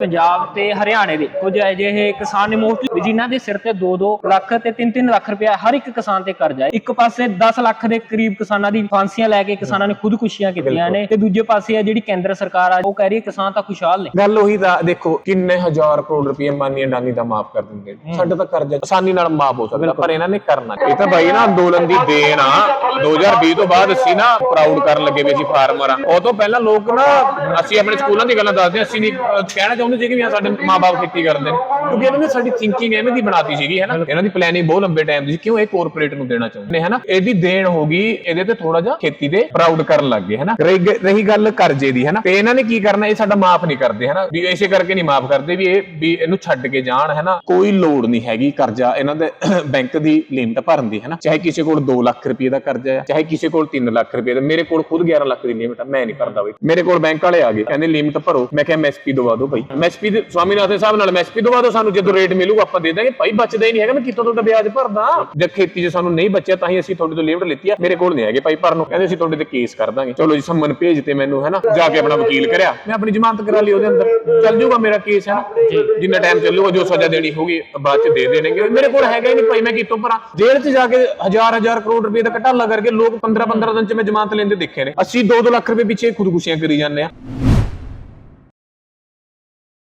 ਪੰਜਾਬ ਤੇ ਹਰਿਆਣੇ ਦੇ ਕੁਝ ਅਜਿਹੇ ਕਿਸਾਨ ਨੇ ਮੋਸਟਲੀ ਜਿਨ੍ਹਾਂ ਦੇ ਸਿਰ ਤੇ 2-2 ਲੱਖ ਤੇ 3-3 ਲੱਖ ਰੁਪਇਆ ਹਰ ਇੱਕ ਕਿਸਾਨ ਤੇ ਕਰਜ਼ਾ ਹੈ। ਇੱਕ ਪਾਸੇ 10 ਲੱਖ ਦੇ ਕਰੀਬ ਕਿਸਾਨਾਂ ਦੀ ਫਾਂਸੀਆਂ ਲੈ ਕੇ ਕਿਸਾਨਾਂ ਨੇ ਖੁਦਕੁਸ਼ੀਆਂ ਕੀਤੀਆਂ ਨੇ ਤੇ ਦੂਜੇ ਪਾਸੇ ਆ ਜਿਹੜੀ ਕੇਂਦਰ ਸਰਕਾਰ ਆ ਉਹ ਕਹਿ ਰਹੀ ਹੈ ਕਿਸਾਨ ਤਾਂ ਖੁਸ਼ਹਾਲ ਨੇ। ਗੱਲ ਉਹੀ ਦਾ ਦੇਖੋ ਕਿੰਨੇ ਹਜ਼ਾਰ ਕਰੋੜ ਰੁਪਏ ਮਾਨੀ ਅਡਾਨੀ ਦਾ ਮਾਫ ਕਰ ਦਿੰਦੇ। ਸਾਡਾ ਤਾਂ ਕਰਜ਼ਾ ਆਸਾਨੀ ਨਾਲ ਮਾਫ ਹੋ ਸਕਦਾ ਪਰ ਇਹਨਾਂ ਨੇ ਕਰਨਾ ਇਹ ਤਾਂ ਬਾਈ ਨਾ ਅੰਦੋਲਨ ਦੀ ਦੇਣ ਆ। 2020 ਤੋਂ ਬਾਅਦ ਅਸੀਂ ਨਾ ਪ੍ਰਾਊਡ ਕਰਨ ਲੱਗੇ ਵੀ ਅਸੀਂ ਫਾਰਮਰ ਆ। ਉਹ ਤੋਂ ਪਹਿਲਾਂ ਲੋਕ ਨਾ ਅਸੀਂ ਆਪਣੇ ਸਕੂਲਾਂ ਦੀ ਗੱਲਾਂ ਦੱਸਦੇ ਅਸੀਂ ਨਹੀਂ ਕਹਿਣਾ ਚਾਹੁੰਦੇ ਸੀ ਕਿ ਵੀ ਹਾਂ ਸਾਡੇ ਮਾਪੇ ਖੇਤੀ ਕਰਦੇ ਨੇ, ਕਿਉਂਕਿ ਇਹਨਾਂ ਨੇ ਸਾਡੀ ਥਿੰਕਿੰਗ ਐਵੇਂ ਦੀ ਬਣਾਤੀ ਸੀਗੀ, ਹੈ ਨਾ? ਇਹਨਾਂ ਦੀ ਪਲੈਨਿੰਗ ਬਹੁਤ ਲੰਬੇ ਟਾਈਮ ਦੀ ਸੀ, ਕਿਉਂ ਇਹ ਕੋਰਪੋਰੇਟ ਨੂੰ ਦੇਣਾ ਚਾਹੁੰਦੇ ਨੇ, ਹੈ ਨਾ? ਇਹਦੀ ਦੇਣ ਹੋ ਗਈ, ਇਹਦੇ ਤੇ ਥੋੜਾ ਜਿਹਾ ਖੇਤੀ ਦੇ ਪ੍ਰਾਊਡ ਕਰਨ ਲੱਗ ਗਏ, ਹੈ ਨਾ? ਰਹੀ ਗੱਲ ਕਰਜ਼ੇ ਦੀ, ਹੈ ਨਾ? ਤੇ ਇਹਨਾਂ ਨੇ ਕੀ ਕਰਨਾ, ਇਹ ਸਾਡਾ ਮਾਫ ਨਹੀਂ ਕਰਦੇ, ਹੈ ਨਾ? ਵੀ ਇਸੇ ਕਰਕੇ ਨਹੀਂ ਮਾਫ ਕਰਦੇ, ਵੀ ਇਹ, ਵੀ ਇਹਨੂੰ ਛੱਡ ਕੇ ਜਾਣ, ਹੈ ਨਾ? ਕੋਈ ਲੋੜ ਨਹੀਂ ਹੈਗੀ ਕਰਜ਼ਾ ਇਹਨਾਂ ਦੇ ਬੈਂਕ ਦੀ ਲਿਮਟ ਭਰਨ ਦੀ, ਹੈ ਨਾ? ਚਾਹੇ ਕਿਸੇ ਕੋਲ 2 ਲੱਖ ਰੁਪਏ ਦਾ ਕਰਜ਼ਾ ਹੈ ਚਾਹੇ ਕਿਸੇ ਕੋਲ 3 ਲੱਖ ਰੁਪਏ ਦਾ, ਮੇਰੇ ਕੋਲ ਖੁਦ 11 ਲੱਖ ਦੀ ਲਿਮਟ ਹੈ ਮੈਂ ਨਹੀਂ ਭਰਦਾ ਬਈ। ਮੇਰੇ ਕੋਲ ਬੈਂਕ ਵਾਲੇ ਆ ਗਏ, ਕਹਿੰਦੇ ਲਿਮਟ ਭਰੋ, ਮੈਂ ਕਿਹਾ ਐਮਐਸਪੀ ਦਵਾ ਦਿਓ ਭਾਈ ਐਮਐਸਪੀ ਦੇ ਸਵਾਮੀਨਾਥਨ ਸਾਹਿਬ ਨਾਲ ਐਮਐਸਪੀ ਦਵਾ ਦਿਓ ਸਾਨੂੰ ਜਦੋਂ ਰੇਟ ਮਿਲੂਗਾ ਆਪਾਂ ਦੇ ਦਾਂਗੇ। ਭਾਈ ਬਚਦਾ ਹੀ ਨਹੀਂ ਹੈਗਾ ਮੈਂ ਕਿੱਥੋਂ ਤੁਹਾਡਾ ਵਿਆਜ ਭਰਦਾ। ਜਦ ਖੇਤੀ 'ਚ ਸਾਨੂੰ ਨਹੀਂ ਬਚਿਆ ਤਾਂ ਹੀ ਅਸੀਂ ਤੁਹਾਡੇ ਤੋਂ ਲਿਮਟ ਲਿੱਤੀ ਆ। ਮੇਰੇ ਕੋਲ ਨਹੀਂ ਹੈਗੇ ਭਾਈ ਭਰਨ ਨੂੰ। ਕਹਿੰਦੇ ਅਸੀਂ ਤੁਹਾਡੇ ਤੇ ਕੇਸ ਕਰ ਦਾਂਗੇ। ਚਲੋ ਜੀ ਸੰਮਨ ਭੇਜ ਤੇ ਮੈਨੂੰ ਹੈ ਨਾ ਜਾ ਕੇ ਆਪਣਾ ਵਕੀਲ ਕਰਿਆ। ਮੈਂ ਆਪਣੀ ਜ਼ਮਾਨਤ ਕਰਾ ਲਈ ਉਹਦੇ ਅੰਦਰ। ਚੱਲ ਜਾਊਗਾ ਮੇਰਾ ਕੇਸ ਹੈ ਨਾ ਜਿੰਨਾ ਟਾਈਮ ਚੱਲੂਗਾ ਜੋ ਸਜ਼ਾ ਦੇਣੀ ਹੋਗੀ ਬਾਅਦ ਚ ਦੇ ਦੇਣਗੇ। ਮੇਰੇ ਕੋਲ ਹੈਗਾ ਹੀ ਨਹੀਂ ਭਾਈ ਮੈਂ ਕਿੱਥੋਂ ਭਰਾਂ? ਜੇਲ੍ਹ 'ਚ ਜਾ ਕੇ ਹਜ਼ਾਰ ਹਜ਼ਾਰ ਕਰੋੜ ਰੁਪਏ ਦਾ ਘਟਾਲਾ ਕਰਕੇ ਲੋਕ 15 15 ਦਿਨ 'ਚ ਮੈਂ ਜ਼ਮਾਨਤ ਲੈਂਦੇ ਦੇਖੇ ਨੇ। ਅਸੀਂ 2-2 ਲੱਖ ਰੁਪਏ ਪਿੱਛੇ ਖੁਦਕੁਸ਼ੀਆਂ ਕਰੀ ਜਾਂਦੇ ਆ।